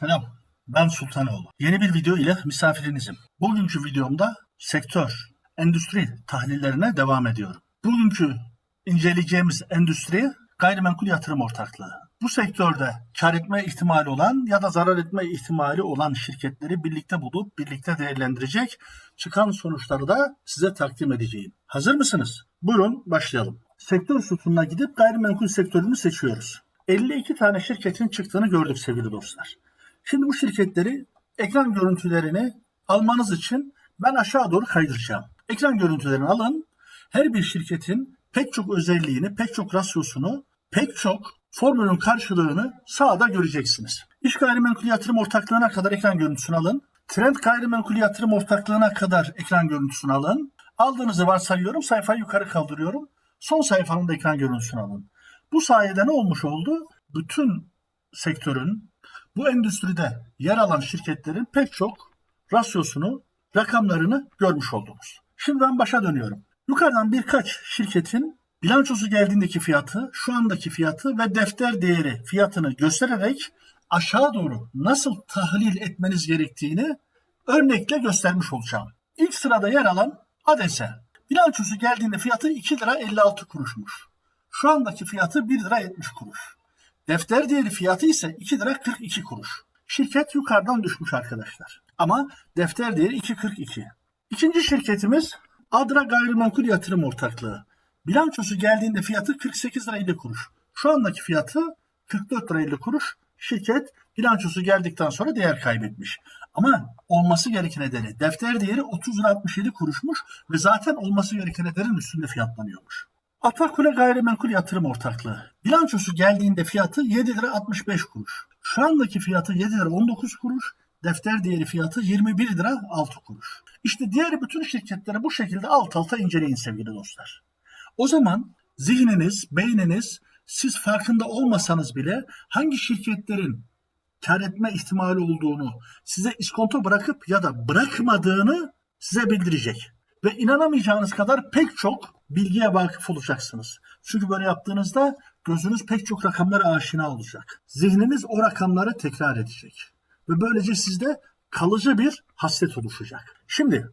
Selam, ben Sultanoğlu. Yeni bir video ile misafirinizim. Bugünkü videomda sektör, endüstri tahlillerine devam ediyorum. Bugünkü inceleyeceğimiz endüstri gayrimenkul yatırım ortaklığı. Bu sektörde kar etme ihtimali olan ya da zarar etme ihtimali olan şirketleri birlikte bulup birlikte değerlendirecek çıkan sonuçları da size takdim edeceğim. Hazır mısınız? Buyurun başlayalım. Sektör sütununa gidip gayrimenkul sektörünü seçiyoruz. 52 tane şirketin çıktığını gördük sevgili dostlar. Şimdi bu şirketleri ekran görüntülerini almanız için ben aşağı doğru kaydıracağım. Ekran görüntülerini alın. Her bir şirketin pek çok özelliğini, pek çok rasyosunu, pek çok formülün karşılığını sağda göreceksiniz. İş gayrimenkul yatırım ortaklığına kadar ekran görüntüsünü alın. Trend gayrimenkul yatırım ortaklığına kadar ekran görüntüsünü alın. Aldığınızı varsayıyorum. Sayfayı yukarı kaldırıyorum. Son sayfanın da ekran görüntüsünü alın. Bu sayede ne olmuş oldu? Bütün sektörün, bu endüstride yer alan şirketlerin pek çok rasyosunu, rakamlarını görmüş oldunuz. Şimdi ben başa dönüyorum. Yukarıdan birkaç şirketin bilançosu geldiğindeki fiyatı, şu andaki fiyatı ve defter değeri fiyatını göstererek aşağı doğru nasıl tahlil etmeniz gerektiğini örnekle göstermiş olacağım. İlk sırada yer alan ADESE. Bilançosu geldiğinde fiyatı 2 lira 56 kuruşmuş. Şu andaki fiyatı 1 lira 70 kuruş. Defter değeri fiyatı ise 2 lira 42 kuruş. Şirket yukarıdan düşmüş arkadaşlar. Ama defter değeri 2.42. İkinci şirketimiz Adra Gayrimenkul Yatırım Ortaklığı. Bilançosu geldiğinde fiyatı 48 lira 50 kuruş. Şu andaki fiyatı 44 lira 50 kuruş. Şirket bilançosu geldikten sonra değer kaybetmiş. Ama olması gereken ederi defter değeri 30 lira 67 kuruşmuş ve zaten olması gereken ederin üstünde fiyatlanıyormuş. Atakule Gayrimenkul Yatırım Ortaklığı. Bilançosu geldiğinde fiyatı 7 lira 65 kuruş. Şu andaki fiyatı 7 lira 19 kuruş. Defter değeri fiyatı 21 lira 6 kuruş. İşte diğer bütün şirketleri bu şekilde alt alta inceleyin sevgili dostlar. O zaman zihniniz, beyniniz siz farkında olmasanız bile hangi şirketlerin kar etme ihtimali olduğunu size iskonto bırakıp ya da bırakmadığını size bildirecek. Ve inanamayacağınız kadar pek çok bilgiye vakıf olacaksınız. Çünkü böyle yaptığınızda gözünüz pek çok rakamlara aşina olacak. Zihniniz o rakamları tekrar edecek. Ve böylece sizde kalıcı bir hasret oluşacak. Şimdi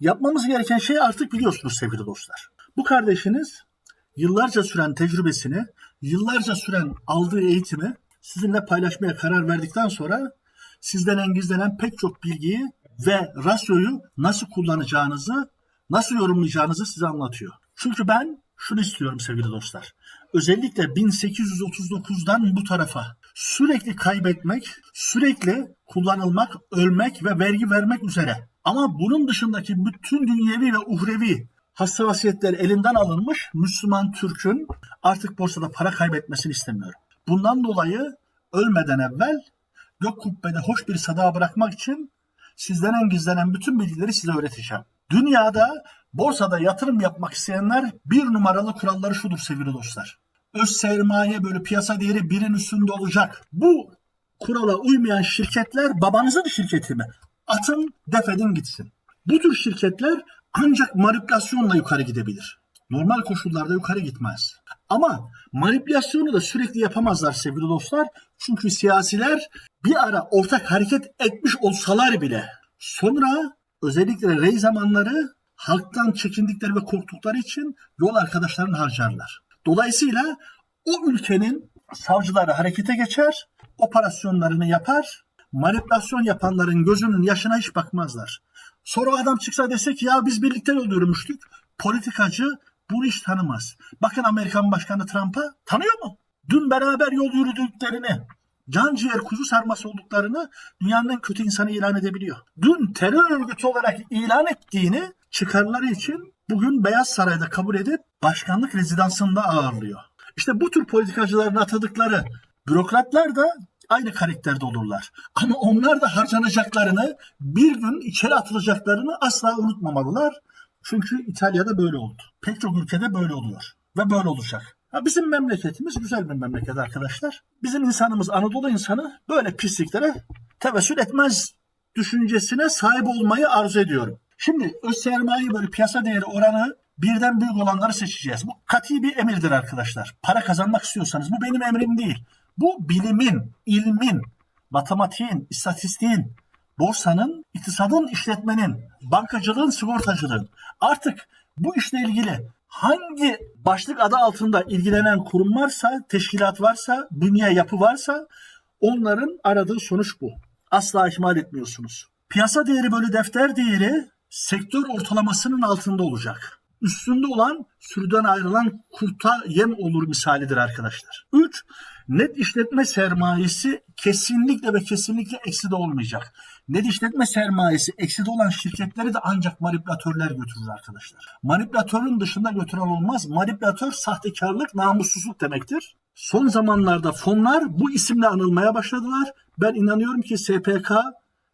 yapmamız gereken şey artık biliyorsunuz sevgili dostlar. Bu kardeşiniz yıllarca süren tecrübesini, yıllarca süren aldığı eğitimi sizinle paylaşmaya karar verdikten sonra sizden engizlenen pek çok bilgiyi ve rasyoyu nasıl kullanacağınızı, nasıl yorumlayacağınızı size anlatıyor. Çünkü ben şunu istiyorum sevgili dostlar. Özellikle 1839'dan bu tarafa sürekli kaybetmek, sürekli kullanılmak, ölmek ve vergi vermek üzere. Ama bunun dışındaki bütün dünyevi ve uhrevi hassasiyetler elinden alınmış Müslüman Türk'ün artık borsada para kaybetmesini istemiyorum. Bundan dolayı ölmeden evvel gök kubbede hoş bir sada bırakmak için sizden gizlenen bütün bilgileri size öğreteceğim. Dünyada borsada yatırım yapmak isteyenler bir numaralı kuralları şudur sevgili dostlar. Öz sermaye böyle piyasa değeri birin üstünde olacak. Bu kurala uymayan şirketler babanızın şirketi mi? Atın defedin gitsin. Bu tür şirketler ancak manipülasyonla yukarı gidebilir. Normal koşullarda yukarı gitmez. Ama manipülasyonu da sürekli yapamazlar sevgili dostlar. Çünkü siyasiler bir ara ortak hareket etmiş olsalar bile sonra özellikle rey zamanları halktan çekindikleri ve korktukları için yol arkadaşlarını harcarlar. Dolayısıyla o ülkenin savcıları harekete geçer, operasyonlarını yapar, manipülasyon yapanların gözünün yaşına hiç bakmazlar. Sonra adam çıksa dese ki ya biz birlikte yol yürümüştük. Politikacı bunu hiç tanımaz. Bakın Amerikan Başkanı Trump'a tanıyor mu? Dün beraber yol yürüdüklerini, can ciğer kuzu sarması olduklarını dünyanın en kötü insanı ilan edebiliyor. Dün terör örgütü olarak ilan ettiğini çıkarları için bugün Beyaz Saray'da kabul edip başkanlık rezidansında ağırlıyor. İşte bu tür politikacıların atadıkları bürokratlar da aynı karakterde olurlar. Ama onlar da harcanacaklarını, bir gün içeri atılacaklarını asla unutmamalılar. Çünkü İtalya'da böyle oldu. Pek çok ülkede böyle oluyor. Ve böyle olacak. Ha bizim memleketimiz güzel bir memleket arkadaşlar. Bizim insanımız Anadolu insanı böyle pisliklere tevessül etmez düşüncesine sahip olmayı arzu ediyorum. Şimdi öz sermaye böyle piyasa değeri oranı birden büyük olanları seçeceğiz. Bu kati bir emirdir arkadaşlar. Para kazanmak istiyorsanız bu benim emrim değil. Bu bilimin, ilmin matematiğin, istatistiğin, borsanın, iktisadın, işletmenin, bankacılığın, sigortacılığın artık bu işle ilgili hangi başlık adı altında ilgilenen kurum varsa, teşkilat varsa, dünya yapı varsa onların aradığı sonuç bu. Asla ihmal etmiyorsunuz. Piyasa değeri bölü defter değeri sektör ortalamasının altında olacak. Üstünde olan sürüden ayrılan kurta yem olur misalidir arkadaşlar. 3. Net işletme sermayesi kesinlikle ve kesinlikle eksi de olmayacak. Net işletme sermayesi eksi de olan şirketleri de ancak manipülatörler götürür arkadaşlar. Manipülatörün dışında götüren olmaz. Manipülatör sahtekarlık, namussuzluk demektir. Son zamanlarda fonlar bu isimle anılmaya başladılar. Ben inanıyorum ki SPK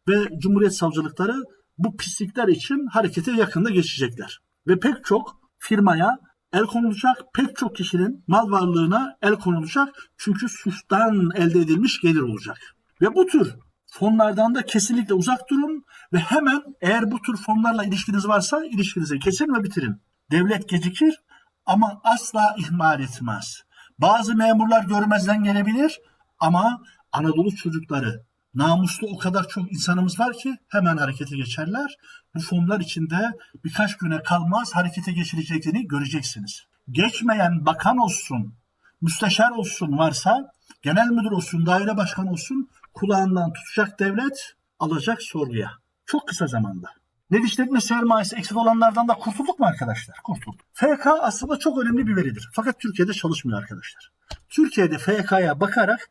ve Cumhuriyet Savcılıkları bu pislikler için harekete yakında geçecekler. Ve pek çok firmaya el konulacak, pek çok kişinin mal varlığına el konulacak. Çünkü suçtan elde edilmiş gelir olacak. Ve bu tür fonlardan da kesinlikle uzak durun ve hemen eğer bu tür fonlarla ilişkiniz varsa ilişkinizi kesin ve bitirin. Devlet gecikir ama asla ihmal etmez. Bazı memurlar görmezden gelebilir ama Anadolu çocukları namuslu o kadar çok insanımız var ki hemen harekete geçerler. Bu fonlar içinde birkaç güne kalmaz harekete geçireceklerini göreceksiniz. Geçmeyen bakan olsun, müsteşar olsun varsa, genel müdür olsun, daire başkanı olsun kulağından tutacak devlet alacak sorguya. Çok kısa zamanda. Net işletme sermayesi eksik olanlardan da kurtulduk mu arkadaşlar? Kurtulduk. FK aslında çok önemli bir veridir. Fakat Türkiye'de çalışmıyor arkadaşlar. Türkiye'de FK'ya bakarak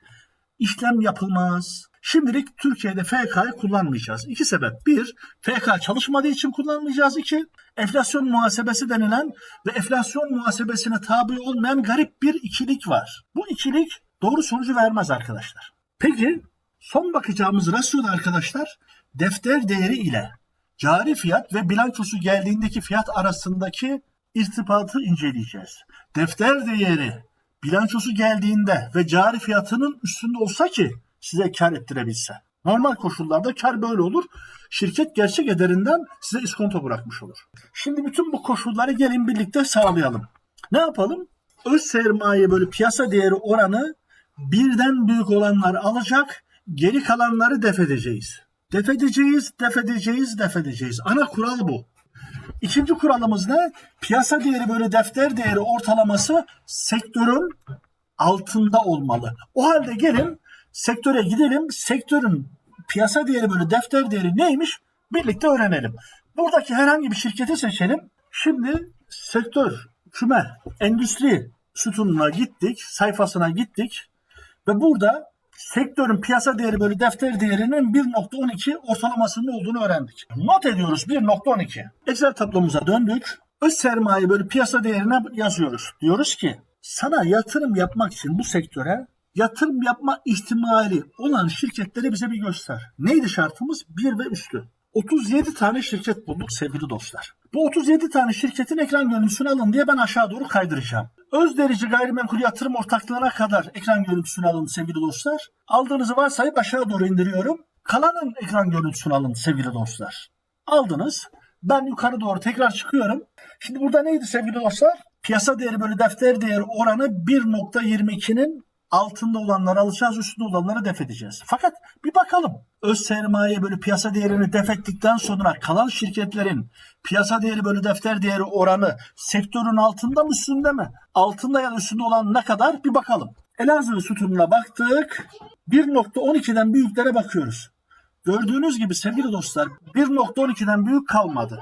işlem yapılmaz. Şimdilik Türkiye'de FK'yı kullanmayacağız. İki sebep. Bir, FK çalışmadığı için kullanmayacağız. İki, enflasyon muhasebesi denilen ve enflasyon muhasebesine tabi olmayan garip bir ikilik var. Bu ikilik doğru sonucu vermez arkadaşlar. Peki son bakacağımız rasyoda arkadaşlar defter değeri ile cari fiyat ve bilançosu geldiğindeki fiyat arasındaki irtibatı inceleyeceğiz. Defter değeri bilançosu geldiğinde ve cari fiyatının üstünde olsa ki size kar ettirebilse. Normal koşullarda kar böyle olur. Şirket gerçek ederinden size iskonto bırakmış olur. Şimdi bütün bu koşulları gelin birlikte sağlayalım. Ne yapalım? Öz sermaye böyle piyasa değeri oranı birden büyük olanlar alacak, geri kalanları def edeceğiz. Def edeceğiz, def edeceğiz, def edeceğiz. Ana kural bu. İkinci kuralımız ne? Piyasa değeri böyle defter değeri ortalaması sektörün altında olmalı. O halde gelin sektöre gidelim. Sektörün piyasa değeri böyle defter değeri neymiş? Birlikte öğrenelim. Buradaki herhangi bir şirketi seçelim. Şimdi sektör, küme, endüstri sütununa gittik, sayfasına gittik ve burada sektörün piyasa değeri bölü defter değerinin 1.12 ortalamasının olduğunu öğrendik. Not ediyoruz 1.12. Excel tablomuza döndük. Öz sermaye bölü piyasa değerine yazıyoruz. Diyoruz ki sana yatırım yapmak için bu sektöre yatırım yapma ihtimali olan şirketleri bize bir göster. Neydi şartımız? 1 ve üstü. 37 tane şirket bulduk sevgili dostlar. Bu 37 tane şirketin ekran görüntüsünü alın diye ben aşağı doğru kaydıracağım. Özderici gayrimenkul yatırım ortaklığına kadar ekran görüntüsünü alın sevgili dostlar. Aldığınızı varsayıp aşağı doğru indiriyorum. Kalanın ekran görüntüsünü alın sevgili dostlar. Aldınız. Ben yukarı doğru tekrar çıkıyorum. Şimdi burada neydi sevgili dostlar? Piyasa değeri bölü defter değeri oranı 1.22'nin altında olanları alacağız, üstünde olanları def edeceğiz. Fakat bir bakalım. Öz sermaye böyle piyasa değerini def ettikten sonra kalan şirketlerin piyasa değeri böyle defter değeri oranı sektörün altında mı üstünde mi? Altında ya da üstünde olan ne kadar bir bakalım. Elazığ sütununa baktık. 1.12'den büyüklere bakıyoruz. Gördüğünüz gibi sevgili dostlar 1.12'den büyük kalmadı.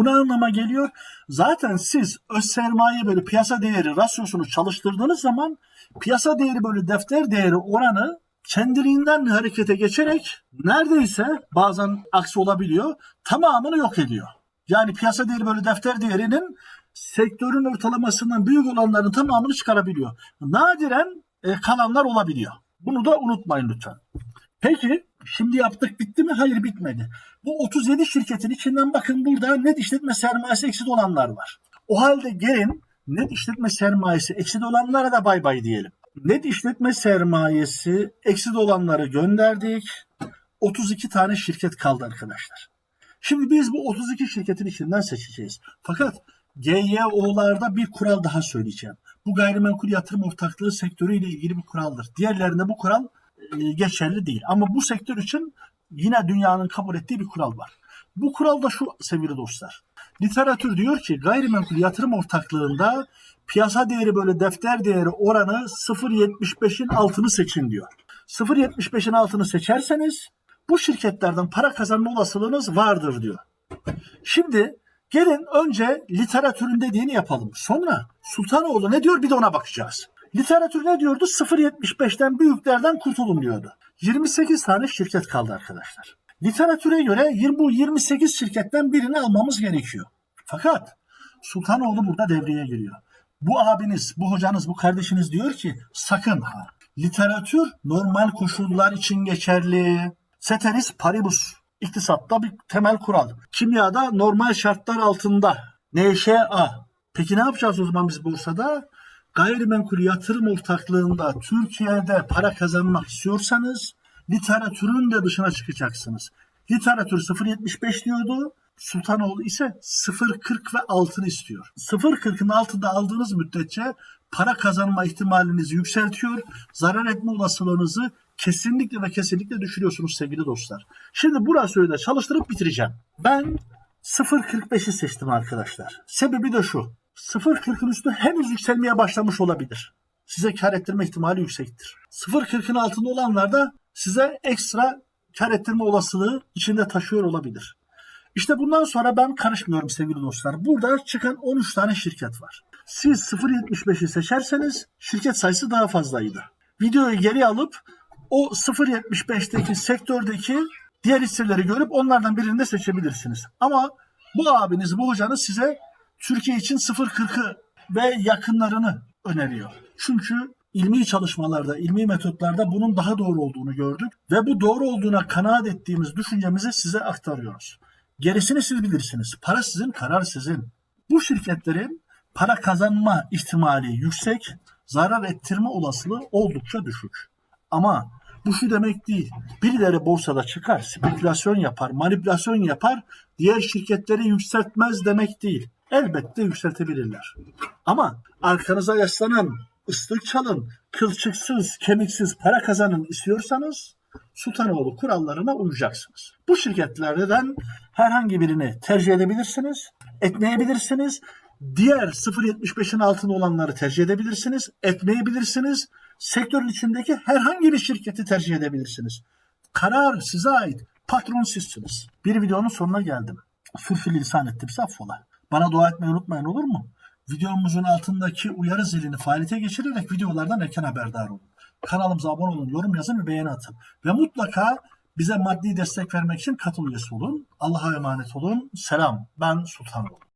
Bu ne anlama geliyor? Zaten siz öz sermaye böyle piyasa değeri rasyosunu çalıştırdığınız zaman piyasa değeri böyle defter değeri oranı kendiliğinden harekete geçerek neredeyse bazen aksi olabiliyor tamamını yok ediyor. Yani piyasa değeri böyle defter değerinin sektörün ortalamasından büyük olanların tamamını çıkarabiliyor. Nadiren e, kalanlar olabiliyor. Bunu da unutmayın lütfen. Peki şimdi yaptık bitti mi? Hayır bitmedi. Bu 37 şirketin içinden bakın burada net işletme sermayesi eksik olanlar var. O halde gelin net işletme sermayesi eksik olanlara da bay bay diyelim. Net işletme sermayesi eksik olanları gönderdik. 32 tane şirket kaldı arkadaşlar. Şimdi biz bu 32 şirketin içinden seçeceğiz. Fakat GYO'larda bir kural daha söyleyeceğim. Bu gayrimenkul yatırım ortaklığı sektörüyle ilgili bir kuraldır. Diğerlerinde bu kural geçerli değil. Ama bu sektör için yine dünyanın kabul ettiği bir kural var. Bu kural da şu sevgili dostlar. Literatür diyor ki gayrimenkul yatırım ortaklığında piyasa değeri böyle defter değeri oranı 0.75'in altını seçin diyor. 0.75'in altını seçerseniz bu şirketlerden para kazanma olasılığınız vardır diyor. Şimdi gelin önce literatürün dediğini yapalım. Sonra Sultanoğlu ne diyor bir de ona bakacağız. Literatür ne diyordu? 0.75'ten büyüklerden kurtulun diyordu. 28 tane şirket kaldı arkadaşlar. Literatüre göre 20, bu 28 şirketten birini almamız gerekiyor. Fakat Sultanoğlu burada devreye giriyor. Bu abiniz, bu hocanız, bu kardeşiniz diyor ki sakın ha. Literatür normal koşullar için geçerli. Ceteris paribus. İktisatta bir temel kural. Kimyada normal şartlar altında. NŞA. Peki ne yapacağız o zaman biz borsada? Gayrimenkul yatırım ortaklığında Türkiye'de para kazanmak istiyorsanız literatürün de dışına çıkacaksınız. Literatür 0.75 diyordu. Sultanoğlu ise 0.40 ve altını istiyor. 0.40'ın altında aldığınız müddetçe para kazanma ihtimalinizi yükseltiyor. Zarar etme olasılığınızı kesinlikle ve kesinlikle düşürüyorsunuz sevgili dostlar. Şimdi burası öyle çalıştırıp bitireceğim. Ben 0.45'i seçtim arkadaşlar. Sebebi de şu. 0.40'ın üstü henüz yükselmeye başlamış olabilir. Size kar ettirme ihtimali yüksektir. 0.40'ın altında olanlar da size ekstra kar ettirme olasılığı içinde taşıyor olabilir. İşte bundan sonra ben karışmıyorum sevgili dostlar. Burada çıkan 13 tane şirket var. Siz 0.75'i seçerseniz şirket sayısı daha fazlaydı. Videoyu geri alıp o 0.75'teki sektördeki diğer hisseleri görüp onlardan birini de seçebilirsiniz. Ama bu abiniz, bu hocanız size Türkiye için 0.40'ı ve yakınlarını öneriyor. Çünkü ilmi çalışmalarda, ilmi metotlarda bunun daha doğru olduğunu gördük ve bu doğru olduğuna kanaat ettiğimiz düşüncemizi size aktarıyoruz. Gerisini siz bilirsiniz. Para sizin, karar sizin. Bu şirketlerin para kazanma ihtimali yüksek, zarar ettirme olasılığı oldukça düşük. Ama bu şu demek değil. Birileri borsada çıkar, spekülasyon yapar, manipülasyon yapar, diğer şirketleri yükseltmez demek değil. Elbette yükseltebilirler. Ama arkanıza yaslanan, ıslık çalın, kılçıksız, kemiksiz para kazanın istiyorsanız Sultanoğlu kurallarına uyacaksınız. Bu şirketlerden herhangi birini tercih edebilirsiniz, etmeyebilirsiniz. Diğer 0.75'in altında olanları tercih edebilirsiniz, etmeyebilirsiniz. Sektörün içindeki herhangi bir şirketi tercih edebilirsiniz. Karar size ait. Patron sizsiniz. Bir videonun sonuna geldim. Sürçülisan ettimse affola. Bana dua etmeyi unutmayın olur mu? Videomuzun altındaki uyarı zilini faaliyete geçirerek videolardan erken haberdar olun. Kanalımıza abone olun, yorum yazın ve beğeni atın. Ve mutlaka bize maddi destek vermek için katıl üyesi olun. Allah'a emanet olun. Selam. Ben Sultan Olun.